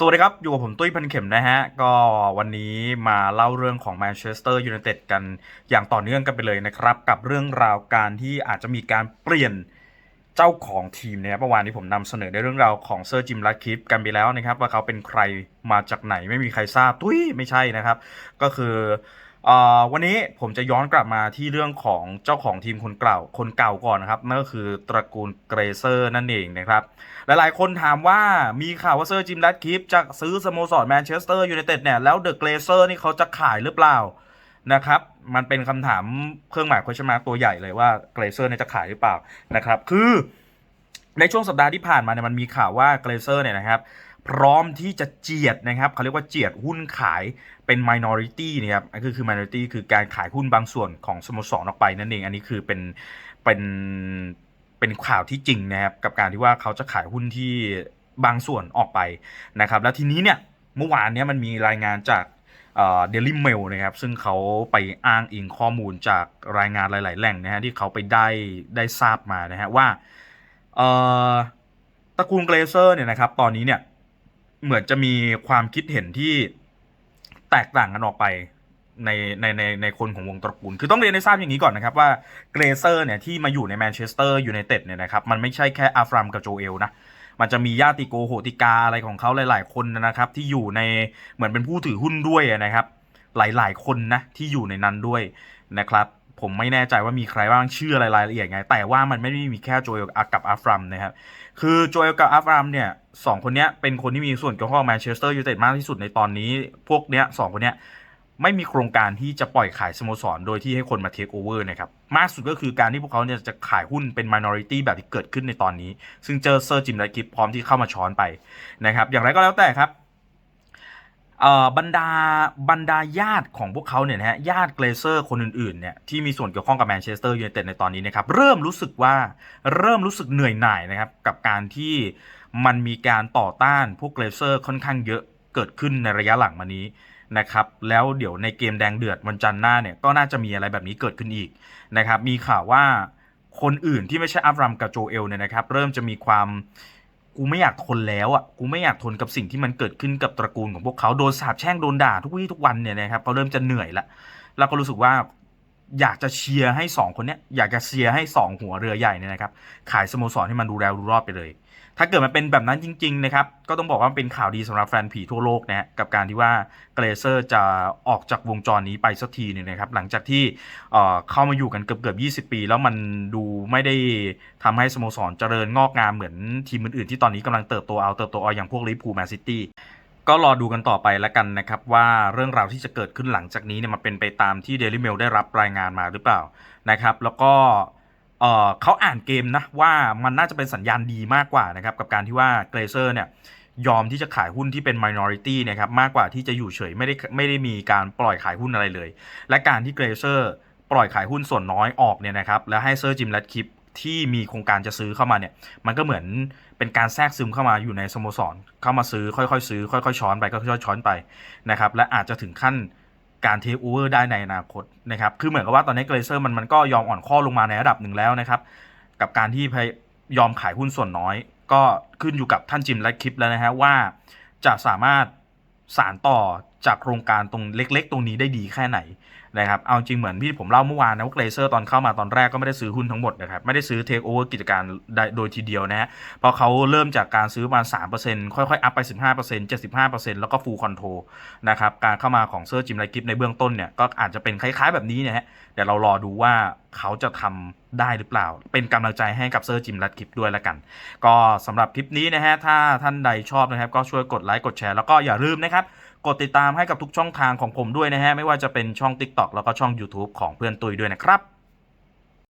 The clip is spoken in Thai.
สวัสดีครับ อยู่กับผมตุ้ยพันเข็มนะฮะ ก็วันนี้มาเล่าเรื่องของแมนเชสเตอร์ยูไนเต็ดกันอย่างต่อเนื่องกันไปเลยนะครับ กับเรื่องราวการที่อาจจะมีการเปลี่ยนเจ้าของทีมเนี่ยเมื่อวานนี้ผมนำเสนอในเรื่องราวของเซอร์จิมลัดคิปกันไปแล้วนะครับ ว่าเขาเป็นใครมาจากไหนไม่มีใครทราบตุ้ยไม่ใช่นะครับ ก็คือ วันนี้ผมจะย้อนกลับมาที่เรื่องของเจ้าของทีมคนเก่าคนเก่าก่อนนะครับนั่นก็คือตระกูลเกรเซอร์นั่นเองนะครับ หลายๆ คนถามว่ามีข่าวว่าเซอร์จิมแรดคลิปจะซื้อสโมสรแมนเชสเตอร์ยูไนเต็ดเนี่ยแล้วเดอะเกรเซอร์นี่เขาจะขายหรือเปล่านะครับมันเป็นคำถามเครื่องหมาย question mark ตัวใหญ่เลยว่าเกรเซอร์เนี่ยจะขายหรือเปล่านะครับ คือในช่วงสัปดาห์ที่ผ่านมาเนี่ยมันมีข่าวว่าเกรเซอร์เนี่ยนะครับ พร้อมที่จะเจียดนะครับเขาเรียกว่าเจียดหุ้นขายเป็น minority นะครับก็คือ minority คือการขายหุ้นบางส่วนของสโมสรออกไปนั่นเอง อันนี้คือเป็นเป็นเป็นข่าวที่จริงนะครับกับการที่ว่าเขาจะขายหุ้นที่บางส่วนออกไปนะครับแล้วทีนี้เนี่ยเมื่อวานเนี้ยมันมีรายงานจากเดลิเมลนะครับซึ่งเขาไปอ้างอิงข้อมูลจากรายงานหลาย ๆ แหล่งนะฮะที่เขาไปได้ได้ทราบมานะฮะว่าเอ่อตระกูลเกรเซอร์เนี่ยนะครับตอนนี้เนี่ย เหมือนจะมีความคิดเห็นที่แตกต่างกันออกไปในในในในคนของวงตระกูล คือต้องเรียนให้ทราบอย่างนี้ก่อนนะครับว่าเกรเซอร์เนี่ยที่มาอยู่ในแมนเชสเตอร์ยูไนเต็ดเนี่ยนะครับมันไม่ใช่แค่อาฟรัมกับโจเอลนะมันจะมีญาติโกโหติกาอะไรของเขาหลาย ๆ คนนะครับที่อยู่ในเหมือนเป็นผู้ถือหุ้นด้วยนะครับ หลาย ๆ คนนะที่อยู่ในนั้นด้วยนะครับ ผมไม่แน่ใจว่ามีใครบ้างชื่ออะไรรายละเอียดไง แต่ว่ามันไม่ได้มีแค่โจเอลกับอาฟรัมนะครับ คือโจเอลกับอาฟรามเนี่ยสองคนเนี้ยเป็นคนที่มีส่วนเกี่ยวข้องแมนเชสเตอร์ยูไนเต็ดมากที่สุดในตอนนี้ พวกเนี้ยสองคนเนี้ยไม่มีโครงการที่จะปล่อยขายสโมสร โดยที่ให้คนมาเทคโอเวอร์นะครับ มากสุดก็คือการที่พวกเขาเนี่ยจะขายหุ้นเป็น minority แบบที่เกิดขึ้นในตอนนี้ ซึ่งเจอเซอร์จิมไลกิฟพร้อมที่เข้ามาช้อนไปนะครับ อย่างไรก็แล้วแต่ครับ บรรดาบรรดาญาติของพวกเขาเนี่ยนะฮะญาติเกรเซอร์คนอื่นๆเนี่ยที่มีส่วนเกี่ยวข้องกับแมนเชสเตอร์ยูไนเต็ดในตอนนี้นะครับเริ่มรู้สึกว่าเริ่มรู้สึกเหนื่อยหน่ายนะครับกับการที่มันมีการต่อต้านพวกเกรเซอร์ค่อนข้างเยอะเกิดขึ้นในระยะหลังมานี้นะครับแล้วเดี๋ยวในเกมแดงเดือดวันจันทร์หน้าเนี่ยก็น่าจะมีอะไรแบบนี้เกิดขึ้นอีกนะครับมีข่าวว่าคนอื่นที่ไม่ใช่อัฟรัมกับโจเอลเนี่ยนะครับเริ่มจะมีความ กูไม่อยากทนแล้วอะกูไม่อยากทนกับสิ่งที่มันเกิดขึ้นกับตระกูลของพวกเขาโดนสาปแช่งโดนด่าทุกวี่ทุกวันเนี่ยนะครับเขาเริ่มจะเหนื่อยละแล้วก็รู้สึกว่าอยากจะเชียร์ให้สองคนเนี้ยอยากจะเชียร์ให้สองหัวเรือใหญ่เนี่ยนะครับ ขายสโมสรให้มันดูแลดูรอบไปเลย ถ้าเกิดมันเป็นแบบนั้นจริงๆนะครับก็ต้องบอกว่าเป็นข่าวดีสำหรับแฟนผีทั่วโลกนะฮะกับการที่ว่าเกรเซอร์จะออกจากวงจรนี้ไปสักทีหนึงนะครับหลังจากที่เข้ามาอยู่กันเกือบเกือบ20 ปี แล้วมันดูไม่ได้ทำให้สโมสรเจริญงอกงามเหมือนทีมอื่นๆที่ตอนนี้กำลังเติบโตเอาเติบโตเอาอย่างพวกลิเวอร์พูลแมนซิตี้ก็รอดูกันต่อไปแล้วกันนะครับว่าเรื่องราวที่จะเกิดขึ้นหลังจากนี้เนี่ยมันเป็นไปตามที่ Daily Mail ได้รับรายงานมาหรือเปล่านะครับ แล้วก็ เเขาอ่านเกมนะว่ามันน่าจะเป็นสัญญาณดีมากกว่านะครับกับการที่ว่าเกรเซอร์เนี่ยยอมที่จะขายหุ้นที่เป็น minority นะครับมากกว่าที่จะอยู่เฉยไม่ได้ไม่ได้มีการปล่อยขายหุ้นอะไรเลย และการที่เกรเซอร์ปล่อยขายหุ้นส่วนน้อยออกเนี่ยนะครับแล้วให้เซอร์จิมแรดคิปที่มีโครงการจะซื้อเข้ามาเนี่ยมันก็เหมือนเป็นการแทรกซึมเข้ามาอยู่ในสโมสร เข้ามาซื้อค่อยๆ ซื้อ ค่อยๆ ช้อนไปค่อยๆช้อนไปนะครับและอาจจะถึงขั้น การเทคโอเวอร์ได้ในอนาคตนะครับ คือเหมือนกับว่าตอนนี้เกรเซอร์มันมันก็ยอมอ่อนข้อลงมาในระดับหนึ่งแล้วนะครับ กับการที่พยยอมขายหุ้นส่วนน้อย ก็ขึ้นอยู่กับท่านจิมและคลิปแล้วนะฮะว่าจะสามารถสารต่อจากโครงการตรงเล็ก ๆ ตรงนี้ได้ดีแค่ไหนนะครับเอาจริงเหมือนที่ผมเล่าเมื่อวานนะว่าเกรเซอร์ตอนเข้ามาตอนแรกก็ไม่ได้ซื้อหุ้นทั้งหมดนะครับไม่ได้ซื้อเทคโอเวอร์กิจการได้โดยทีเดียวนะฮะเพราะเขาเริ่มจากการซื้อมา 3%ค่อยๆ อัพไป 15% 75%แล้วก็ฟูลคอนโทรนะครับการเข้ามาของเซอร์จิมไลกิฟในเบื้องต้นเนี่ยก็อาจจะเป็นคล้ายๆแบบนี้นะฮะเดี๋ยวเรารอดูว่าเขาจะทำได้หรือเปล่า เป็นกำลังใจให้กับเซอร์จิมไลกิฟด้วยละกัน ก็สำหรับคลิปนี้นะฮะถ้าท่านใดชอบนะครับก็ช่วยกดไลค์กดแชร์แล้วก็อย่าลืมนะครับกดติดตามให้กับทุกช่องทางของผมด้วยนะฮะ ไม่ว่าจะเป็นช่อง TikTok แล้วก็ช่อง YouTube ของเพื่อนตุยด้วยนะครับ